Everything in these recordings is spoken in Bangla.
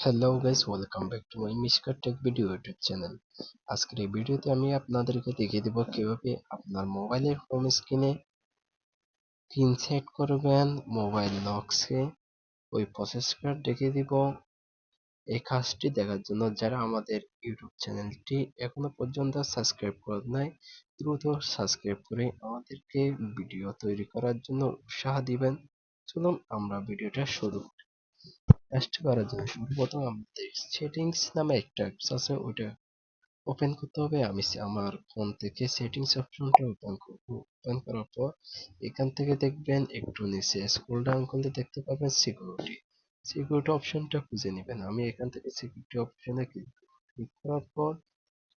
Hello guys welcome back to my মিসকার tech video YouTube channel আজকের এই ভিডিওতে আমি আপনাদেরকে দেখিয়ে দেব কীভাবে আপনার মোবাইলের হোম স্ক্রিনে পিন সেট করবেন মোবাইল লকসে ওই প্রসেসটা দেখিয়ে দিব। এই কাজটি দেখার জন্য যারা আমাদের ইউটিউব চ্যানেলটি এখনও পর্যন্ত সাবস্ক্রাইব করেন নাই, দ্রুত সাবস্ক্রাইব করে আমাদেরকে ভিডিও তৈরি করার জন্য উৎসাহ দিবেন। চলুন আমরা ভিডিওটা শুরু করি। কাজটি করার জন্য সর্বপ্রথম আমাদের সেটিংস নামে একটা অ্যাপস আছে ওটা ওপেন করতে হবে। আমি আমার ফোন থেকে সেটিংস অপশনটা ওপেন করব। ওপেন করার পর এখান থেকে দেখবেন একটু নিচে স্ক্রল ডাউন করলে দেখতে পাবেন সিকিউরিটি সিকিউরিটি অপশনটা খুঁজে নেবেন। আমি এখান থেকে সিকিউরিটি অপশনে ক্লিক করার পর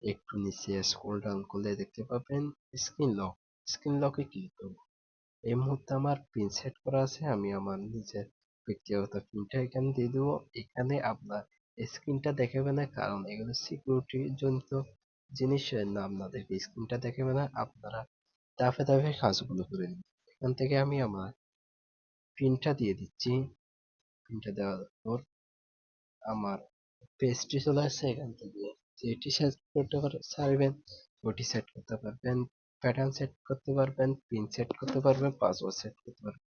একটু নিচে স্ক্রল ডাউন করলে দেখতে পাবেন স্ক্রিন লক স্ক্রিন লকে ক্লিক করব। এই মুহূর্তে আমার পিন সেট করা আছে। আমি আমার নিজের ব্যক্তিগত পিনটা এখানে দিয়ে দেবো। এখানে আপনার স্ক্রিনটা দেখাবে না, কারণ এগুলো সিকিউরিটি জনিত জিনিস না আপনাদেরকে স্ক্রিনটা দেখাবে না, আপনারা ধাপে ধাপে কাজগুলো করে নিন এখান থেকে আমি আমার পিনটা দিয়ে দিচ্ছি। পিনটা দেওয়ার পর আমার পেজটি চলে আসছে, এখান থেকে যেটি সেট করতে পারবেন ওটি সেট করতে পারবেন প্যাটার্ন সেট করতে পারবেন পিন সেট করতে পারবেন পাসওয়ার্ড সেট করতে পারবেন।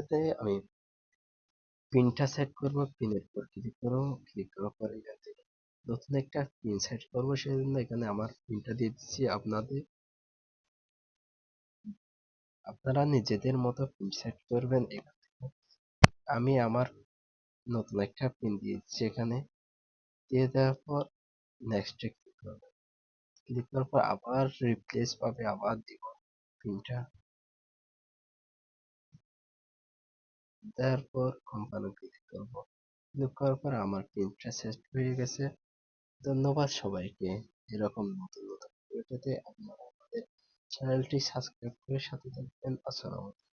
এতে আমি পিনটা সেট করব পিনের উপর ক্লিক করব ক্লিক করার পর এখান থেকে নতুন একটা পিন সেট করব সেই জন্য এখানে আমার পিনটা দিয়ে দিচ্ছি। আপনাদের, আপনারা নিজেদের মতো পিন সেট করবেন এখান থেকে। আমি আমার নতুন একটা পিন দিয়ে দিচ্ছি এখানে। দিয়ে দেওয়ার পর নেক্সটে ক্লিক করব। ক্লিক করার পর আবার রিপ্লেস পাবে, আবার দিব পিনটা দেওয়ার পর কোম্পানি ক্লিক করব। ক্লিক করার পর আমার পিনটা সেট হয়ে গেছে? ধন্যবাদ সবাইকে। এরকম নতুন নতুন ভিডিও পেতে আপনারা আমাদের চ্যানেলটি সাবস্ক্রাইব করে সাথে থাকবেন। আসসালামু আলাইকুম।